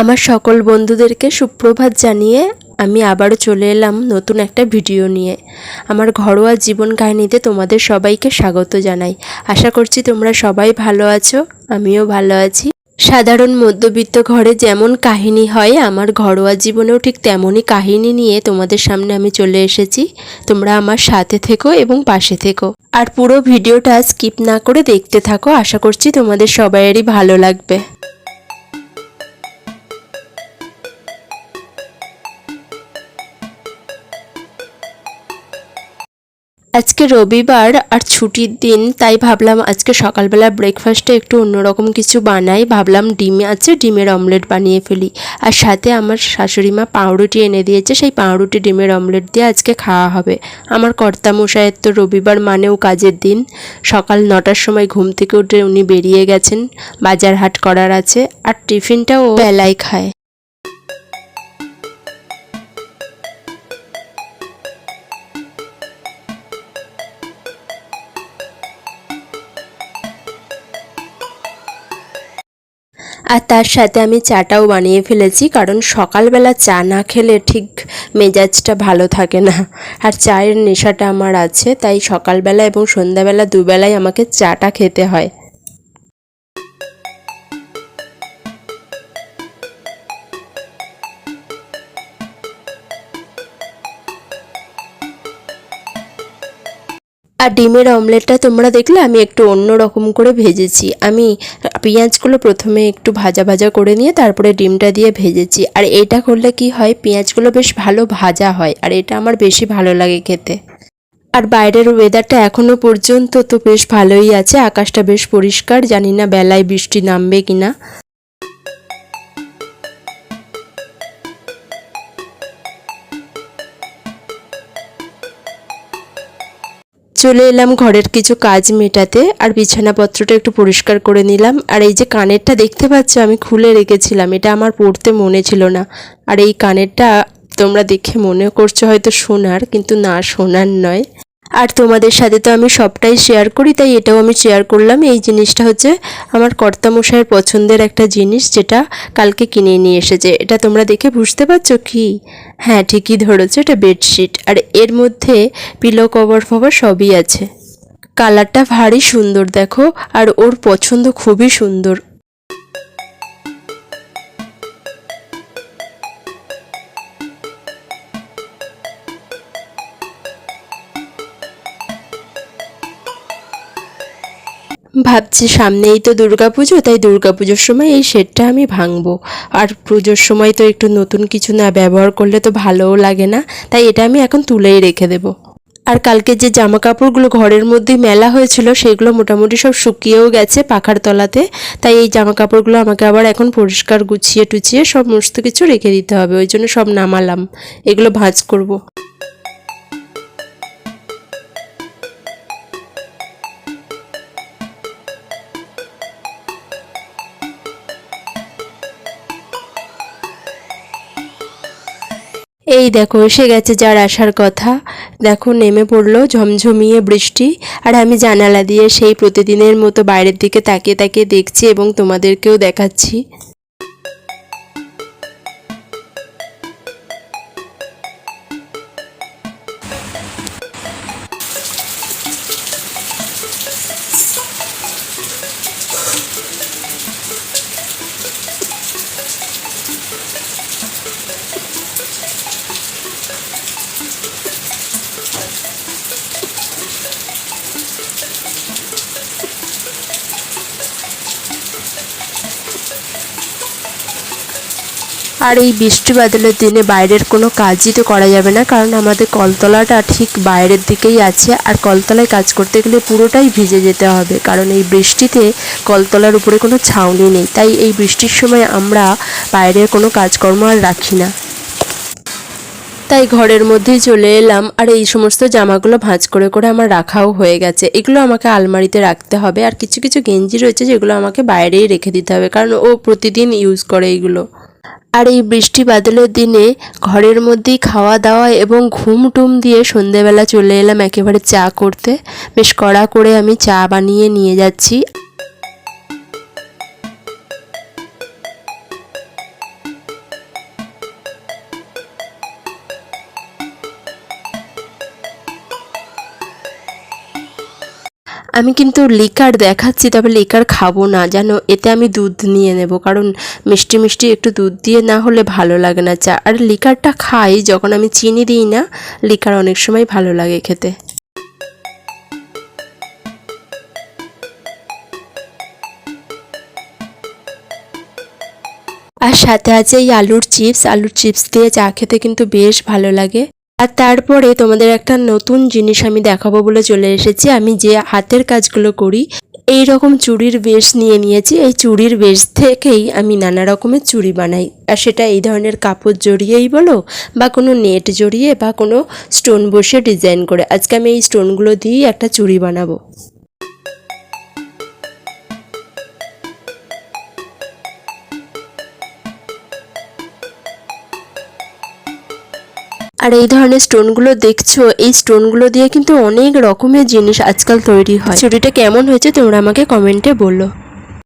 আমার সকল বন্ধুদেরকে সুপ্রভাত জানিয়ে আমি আবারও চলে এলাম নতুন একটা ভিডিও নিয়ে। আমার ঘরোয়া জীবন কাহিনীতে তোমাদের সবাইকে স্বাগত জানাই। আশা করছি তোমরা সবাই ভালো আছো, আমিও ভালো আছি। সাধারণ মধ্যবিত্ত ঘরে যেমন কাহিনী হয়, আমার ঘরোয়া জীবনেও ঠিক তেমনই কাহিনী নিয়ে তোমাদের সামনে আমি চলে এসেছি। তোমরা আমার সাথে থেকো এবং পাশে থেকো। আর পুরো ভিডিওটা স্কিপ না করে দেখতে থাকো, আশা করছি তোমাদের সবাইয়েরই ভালো লাগবে। আজকে রবিবার আর ছুটির দিন, তাই ভাবলাম আজকে সকালবেলা ব্রেকফাস্টে একটু অন্যরকম কিছু বানাই। ভাবলাম ডিমে আছে, ডিমের অমলেট বানিয়ে ফেলি। আর সাথে আমার শাশুড়ি মা পাউরুটি এনে দিয়েছে, সেই পাউরুটি, ডিমের অমলেট দিয়ে আজকে খাওয়া হবে। আমার কর্তামশায়ের তো রবিবার মানেও কাজের দিন। সকাল নটার সময় ঘুম থেকে উঠে উনি বেরিয়ে গেছেন। বাজার হাট করার আছে। আর টিফিনটাও বেলায় খায়। আর তার সাথে আমি চাটাও বানিয়ে ফেলেছি, কারণ সকালবেলা চা না খেলে ঠিক মেজাজটা ভালো থাকে না। আর চায়ের নেশাটা আমার আছে, তাই সকালবেলা এবং সন্ধ্যাবেলা দুবেলায় আমাকে চাটা খেতে হয়। আর ডিমের অমলেটটা তোমরা দেখলে আমি একটু অন্য রকম করে ভেজেছি। আমি পেঁয়াজগুলো প্রথমে একটু ভাজা ভাজা করে নিয়ে তারপরে ডিমটা দিয়ে ভেজেছি। আর এটা করলে কি হয়, পেঁয়াজগুলো বেশ ভালো ভাজা হয় আর এটা আমার বেশি ভালো লাগে খেতে। আর বাইরের ওয়েদারটা এখনও পর্যন্ত তো বেশ ভালোই আছে, আকাশটা বেশ পরিষ্কার, জানি না বেলায় বৃষ্টি নামবে কিনা। চলে এলাম ঘরের কিছু কাজ মেটাতে, আর বিছানাপত্রটা একটু পরিষ্কার করে নিলাম। আর এই যে কানেরটা দেখতে পাচ্ছ, আমি খুলে রেখেছিলাম, এটা আমার পড়তে মনে ছিল না। আর এই কানেরটা তোমরা দেখে মনে করছ হয়তো সোনার, কিন্তু না, সোনার নয়। আর তোমাদের সাথে তো আমি সবটাই শেয়ার করি, তাই এটাও আমি শেয়ার করলাম। এই জিনিসটা হচ্ছে আমার কর্তামশাইয়ের পছন্দের একটা জিনিস যেটা কালকে কিনে নিয়ে এসেছে। এটা তোমরা দেখে বুঝতে পারছ কি? হ্যাঁ ঠিকই ধরেছো, এটা বেডশিট আর এর মধ্যে পিলো কভার ফভার সবই আছে। কালারটা ভারী সুন্দর, দেখো। আর ওর পছন্দ খুবই সুন্দর। ভাবছি সামনেই তো দুর্গা পুজো তাই দুর্গা পুজোর সময় এই সেটটা আমি ভাঙবো। আর পুজোর সময় তো একটু নতুন কিছু না ব্যবহার করলে তো ভালোও লাগে না, তাই এটা আমি এখন তুলেই রেখে দেবো। আর কালকে যে জামা কাপড়গুলো ঘরের মধ্যে মেলা হয়েছিল, সেগুলো মোটামুটি সব শুকিয়েও গেছে পাখার তলাতে, তাই এই জামা কাপড়গুলো আমাকে আবার এখন পরিষ্কার গুছিয়ে টুচিয়ে সমস্ত কিছু রেখে দিতে হবে, ওই জন্য সব নামালাম। এগুলো ভাঁজ করব। এই দেখো, এসে গেছে যার আসার কথা। দেখো, নেমে পড়ল ঝমঝমিয়ে বৃষ্টি। আর আমি জানালা দিয়ে সেই প্রতিদিনের মতো বাইরের দিকে তাকিয়ে তাকিয়ে দেখছি এবং তোমাদেরকেও দেখাচ্ছি। আর এই বৃষ্টি বাদলের দিনে বাইরের কোনো কাজই তো করা যাবে না, কারণ আমাদের কলতলাটা ঠিক বাইরের দিকেই আছে। আর কলতলায় কাজ করতে গেলে পুরোটাই ভিজে যেতে হবে, কারণ এই বৃষ্টিতে কলতলার উপরে কোনো ছাউনি নেই। তাই এই বৃষ্টির সময় আমরা বাইরের কোনো কাজকর্ম আর রাখি না। তাই ঘরের মধ্যেই চলে এলাম, আর এই সমস্ত জামাগুলো ভাঁজ করে করে আমার রাখাও হয়ে গেছে। এগুলো আমাকে আলমারিতে রাখতে হবে, আর কিছু কিছু গেঞ্জি রয়েছে যেগুলো আমাকে বাইরেই রেখে দিতে হবে, কারণ ও প্রতিদিন ইউজ করে এইগুলো আর এই বৃষ্টি বাদলের দিনে ঘরের মধ্যেই খাওয়া দাওয়া এবং ঘুম টুম দিয়ে সন্ধেবেলা চলে এলাম একেবারে চা করতে। বেশ কড়া করে আমি চা বানিয়ে নিয়ে যাচ্ছি। আমি কিন্তু লিকার দেখাচ্ছি, তবে লিকার খাব না। জানো এতে আমি দুধ নিয়ে নেব, কারণ মিষ্টি মিষ্টি একটু দুধ দিয়ে না হলে ভালো লাগে না চা। আর লিকারটা খাই, যখন আমি চিনি দিই না, লিকার অনেক সময় ভালো লাগে খেতে। আর সাথে আছে এই আলুর চিপস। আলুর চিপস দিয়ে চা খেতে কিন্তু বেশ ভালো লাগে। আর তারপরে তোমাদের একটা নতুন জিনিস আমি দেখাবো বলে চলে এসেছি। আমি যে হাতের কাজগুলো করি এই রকম চুড়ির বেশ নিয়ে নিয়েছি। এই চুড়ির বেশ থেকেই আমি নানা রকমের চুড়ি বানাই। আর সেটা এই ধরনের কাপড় জড়িয়েই বলো, বা কোনো নেট জড়িয়ে, বা কোনো স্টোন বসে ডিজাইন করে। আজকে আমি এই স্টোনগুলো দিয়েই একটা চুড়ি বানাবো। আর এই ধরনের স্টোনগুলো দেখছ, এই স্টোনগুলো দিয়ে কিন্তু অনেক রকমের জিনিস আজকাল তৈরি হয়। ছুটিটা কেমন হয়েছে তোমরা আমাকে কমেন্টে বলল